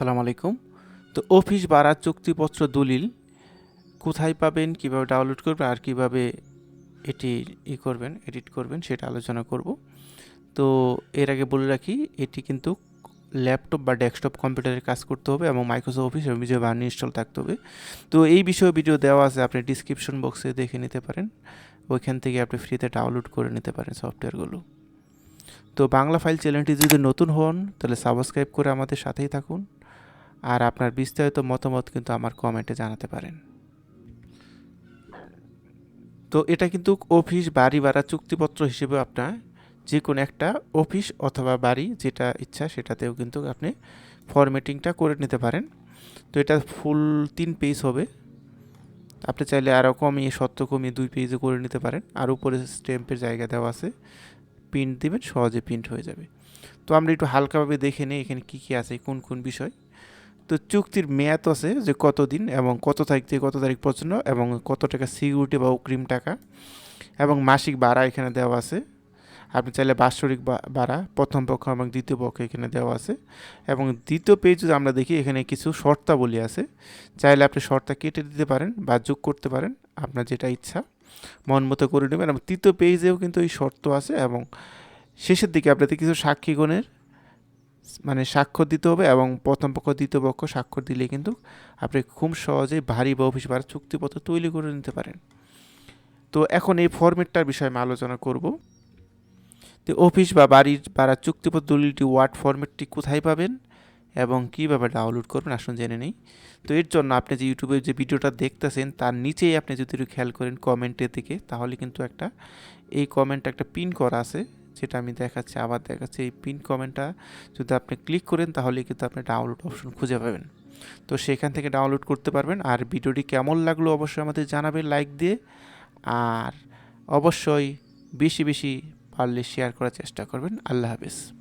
আসসালামু আলাইকুম। তো অফিস ভাড়া, চুক্তিপত্র, দলিল কোথায় পাবেন, কীভাবে ডাউনলোড করবেন আর কীভাবে এটি ই করবেন এডিট করবেন সেটা আলোচনা করব। তো এর আগে বলে রাখি, এটি কিন্তু ল্যাপটপ বা ডেস্কটপ কম্পিউটারে কাজ করতে হবে এবং মাইক্রোসফট অফিস এবং বিজয় বার্ন ইনস্টল থাকতে হবে। তো এই বিষয়ে ভিডিও দেওয়া আছে, আপনি ডিসক্রিপশন বক্সে দেখে নিতে পারেন। ওইখান থেকে আপনি ফ্রিতে ডাউনলোড করে নিতে পারেন সফটওয়্যারগুলো তো বাংলা ফাইল চ্যানেলটি যদি নতুন হন, তাহলে সাবস্ক্রাইব করে আমাদের সাথেই থাকুন। আর আপনার বিস্তারিত মতামত কিন্তু আমার কমেন্টে জানাতে পারেন। তো এটা কিন্তু অফিস, বাড়ি ভাড়া চুক্তিপত্র হিসেবে আপনার যে কোনো একটা অফিস অথবা বাড়ি যেটা ইচ্ছা সেটাতেও কিন্তু আপনি ফরম্যাটিংটা করে নিতে পারেন। তো এটা ফুল তিন পেজ হবে। আপনি চাইলে আরও কমিয়ে সত্য কমিয়ে দুই পেজে করে নিতে পারেন। আর উপরে স্ট্যাম্পের জায়গা দেওয়া আছে। প্রিন্ট দিবেন, সহজে প্রিন্ট হয়ে যাবে। তো আমরা একটু হালকাভাবে দেখে নিই এখানে কী কী আছে, কোন কোন বিষয়। তো চুক্তির মেয়াদ আছে যে কতদিন এবং কত তারিখ থেকে কত তারিখ পর্যন্ত এবং কত টাকা সিকিউরিটি বা অগ্রিম টাকা এবং মাসিক ভাড়া এখানে দেওয়া আছে। আপনি চাইলে বাৎসরিক ভাড়া, প্রথম পক্ষ এবং দ্বিতীয় পক্ষ এখানে দেওয়া আছে। এবং দ্বিতীয় পেজ যদি আমরা দেখি, এখানে কিছু শর্তাবলী আছে। চাইলে আপনি শর্তা কেটে দিতে পারেন বা যোগ করতে পারেন, আপনার যেটা ইচ্ছা। মন মতো করে নেবেন। এবং তৃতীয় পেজেও কিন্তু এই শর্ত আছে এবং শেষের দিকে আপনাদের কিছু সাক্ষীগণের মানে স্বাক্ষর দিতে হবে এবং প্রথম পক্ষ, দ্বিতীয় পক্ষ স্বাক্ষর দিলে কিন্তু আপনি খুব সহজেই ভারী বা অফিস ভাড়া চুক্তিপত্র তৈরি করে নিতে পারেন। তো এখন এই ফরম্যাটটার বিষয়ে আমি আলোচনা করব। তো অফিস বা বাড়ির ভাড়া চুক্তিপত্র দলিলটি ওয়ার্ড ফরম্যাটটি কোথায় পাবেন এবং কীভাবে ডাউনলোড করবেন আসুন জেনে নেই। তো এর জন্য আপনি যে ইউটিউবে যে ভিডিওটা দেখতেছেন, তার নিচেই আপনি যদি একটু খেয়াল করেন কমেন্টের দিকে, তাহলে কিন্তু একটা, এই কমেন্ট একটা পিন করা আছে। যেটা আমি দেখাচ্ছি, আবার দেখাচ্ছি, এই পিন কমেন্টটা যদি আপনি ক্লিক করেন তাহলে কিন্তু আপনি ডাউনলোড অপশন খুঁজে পাবেন। তো সেখান থেকে ডাউনলোড করতে পারবেন। আর ভিডিওটি কেমন লাগল অবশ্যই আমাদের জানাবেন লাইক দিয়ে। আর অবশ্যই বেশি বেশি পারলে শেয়ার করার চেষ্টা করবেন। আল্লাহ হাফেজ।